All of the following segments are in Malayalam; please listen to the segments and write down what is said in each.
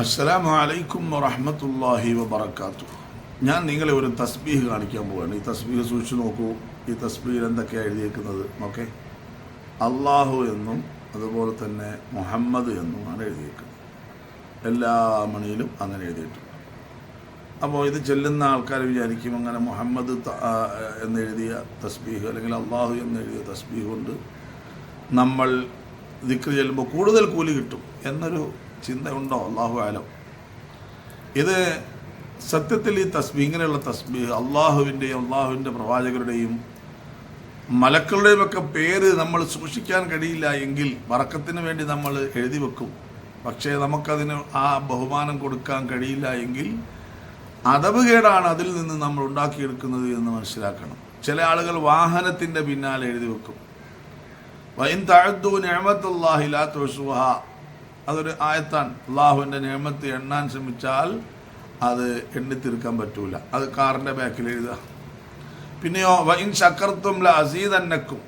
അസ്സലാമു അലൈക്കും വറഹമത്തല്ലാഹി വബർക്കാത്തു ഞാൻ നിങ്ങളെ ഒരു തസ്ബീഹ് കാണിക്കാൻ പോവാണ്. ഈ തസ്ബീഹ് സൂക്ഷിച്ചു നോക്കൂ. ഈ തസ്ബീഹിൽ എന്തൊക്കെയാണ് എഴുതിയേക്കുന്നത്? ഓക്കെ. അള്ളാഹു എന്നും അതുപോലെ തന്നെ മുഹമ്മദ് എന്നുമാണ് എഴുതിയേക്കുന്നത്. എല്ലാ മണിയിലും അങ്ങനെ എഴുതിയിട്ടുണ്ട്. അപ്പോൾ ഇത് ചെല്ലുന്ന ആൾക്കാർ വിചാരിക്കും അങ്ങനെ മുഹമ്മദ് എന്നെഴുതിയ തസ്ബീഹ് അല്ലെങ്കിൽ അള്ളാഹു എന്നെഴുതിയ തസ്ബീഹ് കൊണ്ട് നമ്മൾ ദിക്ർ ചെല്ലുമ്പോൾ കൂടുതൽ കൂലി കിട്ടും എന്നൊരു ചിന്ത ഉണ്ടോ അള്ളാഹു ആലം ഇത് സത്യത്തിൽ ഈ തസ്ബി ഇങ്ങനെയുള്ള തസ്ബി അള്ളാഹുവിന്റെയും അള്ളാഹുവിന്റെ പ്രവാചകരുടെയും മലക്കളുടെയും ഒക്കെ പേര് നമ്മൾ സൂക്ഷിക്കാൻ കഴിയില്ല എങ്കിൽ വറക്കത്തിന് വേണ്ടി നമ്മൾ എഴുതി വെക്കും. പക്ഷേ നമുക്കതിന് ആ ബഹുമാനം കൊടുക്കാൻ കഴിയില്ല എങ്കിൽ അതവുകേടാണ് അതിൽ നിന്ന് നമ്മൾ ഉണ്ടാക്കിയെടുക്കുന്നത് എന്ന് മനസ്സിലാക്കണം. ചില ആളുകൾ വാഹനത്തിന്റെ പിന്നാലെ എഴുതി വെക്കും. വൈൻ താഴ്ത്തു നിയമത്തുല്ലാഹി ലാ തുസുഹ. അതൊരു ആയത്താണ് അള്ളാഹുവിന്റെ നിയമത്ത് എണ്ണാൻ ശ്രമിച്ചാൽ അത് എണ്ണിത്തീർക്കാൻ പറ്റൂല. അത് കാറിന്റെ ബാക്കിൽ എഴുതുക. പിന്നെയോ വൈൻ ശക്കർത്തും ല അസീതന്നക്കും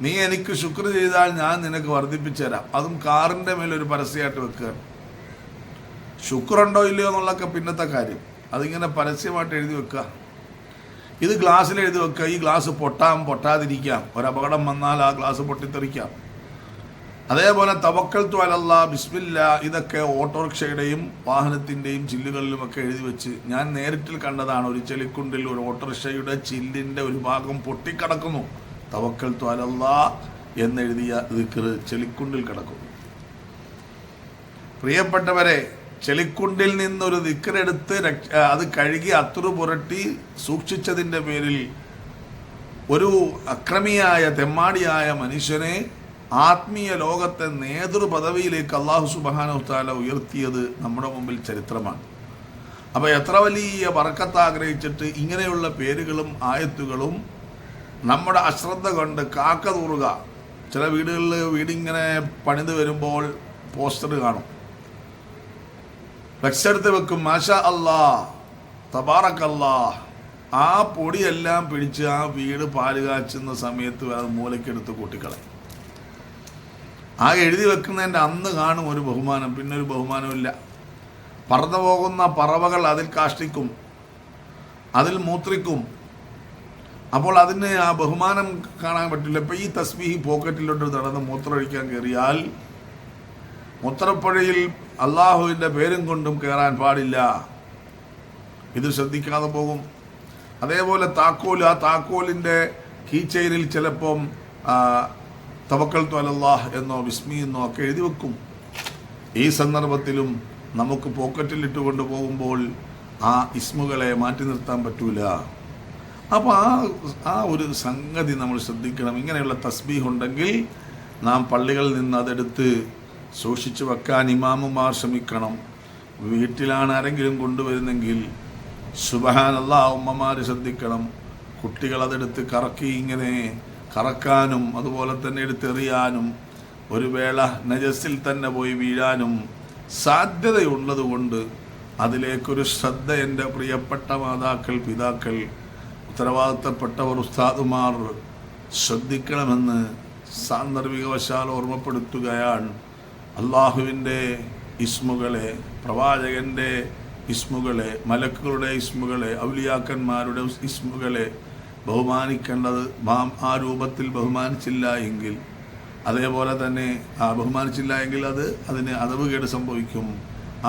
നീ എനിക്ക് ശുക്ർ ചെയ്താൽ ഞാൻ നിനക്ക് വർദ്ധിപ്പിച്ചു തരാം അതും കാറിന്റെ മേലൊരു പരസ്യമായിട്ട് വെക്കുക. ശുക്രുണ്ടോ ഇല്ലയോ എന്നുള്ളൊക്കെ പിന്നത്തെ കാര്യം. അതിങ്ങനെ പരസ്യമായിട്ട് എഴുതി വെക്കുക. ഇത് ഗ്ലാസ്സിൽ എഴുതി വെക്കുക. ഈ ഗ്ലാസ് പൊട്ടാം പൊട്ടാതിരിക്കാം. ഒരപകടം വന്നാൽ ആ ഗ്ലാസ് പൊട്ടിത്തെറിക്കാം. അതേപോലെ തവക്കൽ തു അലല്ല ബിസ്മില്ല ഇതൊക്കെ ഓട്ടോറിക്ഷയുടെയും വാഹനത്തിന്റെയും ചില്ലുകളിലുമൊക്കെ എഴുതി വെച്ച് ഞാൻ നേരിട്ടിൽ കണ്ടതാണ് ഒരു ചെളിക്കുണ്ടിൽ ഒരു ഓട്ടോറിക്ഷയുടെ ചില്ലിന്റെ ഒരു ഭാഗം പൊട്ടിക്കിടക്കുന്നു. തവക്കൽ തു അലല്ല എന്നെഴുതിയ ദിക്ർ ചെളിക്കുണ്ടിൽ കിടക്കുന്നു പ്രിയപ്പെട്ടവരെ ചെളിക്കുണ്ടിൽ നിന്നൊരു ദിക്കറെടുത്ത് അത് കഴുകി അത്തുറു പുരട്ടി സൂക്ഷിച്ചതിന്റെ പേരിൽ ഒരു അക്രമിയായ തെമ്മാടിയായ മനുഷ്യനെ ആത്മീയ ലോകത്തെ നേതൃപദവിയിലേക്ക് അള്ളാഹു സുബാനു താല ഉയർത്തിയത് നമ്മുടെ മുമ്പിൽ ചരിത്രമാണ്. അപ്പോൾ എത്ര വലിയ വറക്കത്ത് ആഗ്രഹിച്ചിട്ട് ഇങ്ങനെയുള്ള പേരുകളും ആയത്തുകളും നമ്മുടെ അശ്രദ്ധ കൊണ്ട് കാക്ക തൂറുക. ചില വീടുകളിൽ വീടിങ്ങനെ പണിത് വരുമ്പോൾ പോസ്റ്റർ കാണും. ഫ്ലെക്സ് വെക്കും മാഷ അല്ലാ തബാറക്കല്ലാ ആ പൊടിയെല്ലാം പിടിച്ച് ആ വീട് പാൽ കാച്ചുന്ന സമയത്ത് അത് മൂലയ്ക്കെടുത്ത് കൂട്ടിക്കളയും. ആ എഴുതി വെക്കുന്നതിന്റെ അന്ന് കാണും ഒരു ബഹുമാനം പിന്നെ ഒരു ബഹുമാനമില്ല പറന്നു പോകുന്ന പറവകൾ അതിൽ കാഷ്ടിക്കും അതിൽ മൂത്രിക്കും. അപ്പോൾ അതിന് ആ ബഹുമാനം കാണാൻ പറ്റില്ല. ഇപ്പം ഈ തസ്ബീഹി പോക്കറ്റിലോട്ട് നടന്ന് മൂത്രമൊഴിക്കാൻ കയറിയാൽ മൂത്രപ്പുഴയിൽ അള്ളാഹുവിന്റെ പേരും കൊണ്ടും കയറാൻ പാടില്ല. ഇത് ശ്രദ്ധിക്കാതെ പോകും. അതേപോലെ താക്കോൽ ആ താക്കോലിന്റെ കീച്ചെയിനിൽ ചിലപ്പം തവക്കൽ ത്വലല്ലാഹ് എന്നോ വിസ്മി എന്നോ ഒക്കെ എഴുതി വെക്കും. ഈ സന്ദർഭത്തിലും നമുക്ക് പോക്കറ്റിലിട്ട് കൊണ്ടുപോകുമ്പോൾ പോകുമ്പോൾ ആ ഇസ്മുകളെ മാറ്റി നിർത്താൻ പറ്റൂല. അപ്പോൾ ആ ആ ഒരു സംഗതി നമ്മൾ ശ്രദ്ധിക്കണം. ഇങ്ങനെയുള്ള തസ്ബീഹ് ഉണ്ടെങ്കിൽ നാം പള്ളികളിൽ നിന്ന് അതെടുത്ത് സൂക്ഷിച്ചു വെക്കാൻ ഇമാമുമാർ ശ്രമിക്കണം. വീട്ടിലാണ് ആരെങ്കിലും കൊണ്ടുവരുന്നെങ്കിൽ സുബഹാനല്ല ഉമ്മമാർ ശ്രദ്ധിക്കണം. കുട്ടികൾ അതെടുത്ത് കറക്കി ഇങ്ങനെ കറക്കാനും അതുപോലെ തന്നെ എടുത്തെറിയാനും ഒരു വേള നജസിൽ തന്നെ പോയി വീഴാനും സാധ്യതയുള്ളതുകൊണ്ട് അതിലേക്കൊരു ശ്രദ്ധ എന്റെ പ്രിയപ്പെട്ട മാതാക്കൾ പിതാക്കൾ ഉത്തരവാദിത്തപ്പെട്ടവർ ഉസ്താദുമാർ ശ്രദ്ധിക്കണമെന്ന് സാന്ദർഭികവശാൽ ഓർമ്മപ്പെടുത്തുകയാണ്. അള്ളാഹുവിന്റെ ഇസ്മുകളെ പ്രവാചകന്റെ ഇസ്മുകളെ മലക്കുകളുടെ ഇസ്മുകളെ ഔലിയാക്കന്മാരുടെ ഇസ്മുകളെ ബഹുമാനിക്കേണ്ടത് ആ രൂപത്തിൽ ബഹുമാനിച്ചില്ല എങ്കിൽ അതേപോലെ തന്നെ ആ ബഹുമാനിച്ചില്ല എങ്കിൽ അത് അതിന് അതവുകേട് സംഭവിക്കും.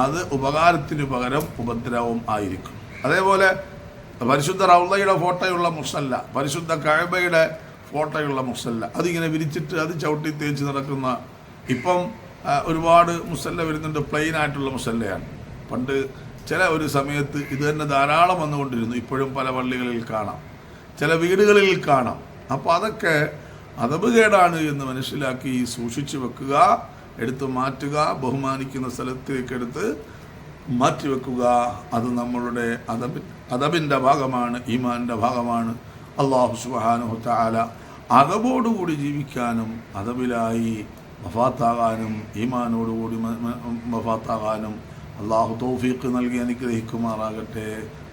അത് ഉപകാരത്തിന് പകരം ഉപദ്രവം ആയിരിക്കും. അതേപോലെ പരിശുദ്ധ റൗളയുടെ ഫോട്ടോയുള്ള മുസല്ല പരിശുദ്ധ കഴബയുടെ ഫോട്ടോയുള്ള മുസല്ല അതിങ്ങനെ വിരിച്ചിട്ട് അത് ചവിട്ടി തേച്ച് നടക്കുന്ന ഇപ്പം ഒരുപാട് മുസല്ല വരുന്നുണ്ട് പ്ലെയിൻ ആയിട്ടുള്ള മുസല്ലയാണ്. പണ്ട് ചില ഒരു സമയത്ത് ഇത് തന്നെ ധാരാളം വന്നുകൊണ്ടിരുന്നു ഇപ്പോഴും പല പള്ളികളിൽ കാണാം. ചില വീടുകളിൽ കാണാം. അപ്പോൾ അതൊക്കെ അതപകേടാണ് എന്ന് മനസ്സിലാക്കി സൂക്ഷിച്ചു വെക്കുക എടുത്ത് മാറ്റുക ബഹുമാനിക്കുന്ന സ്ഥലത്തേക്ക് എടുത്ത് മാറ്റി വെക്കുക. അത് നമ്മളുടെ അതബി അതബിന്റെ ഭാഗമാണ് ഈമാന്റെ ഭാഗമാണ്. അള്ളാഹു സുബാനുഹു താല അതബോടുകൂടി ജീവിക്കാനും അതബിലായി വഫാത്താകാനും ഈമാനോടുകൂടി മഫാത്താകാനും അള്ളാഹു തൗഫീഖ് നൽകി അനുഗ്രഹിക്കുമാറാകട്ടെ.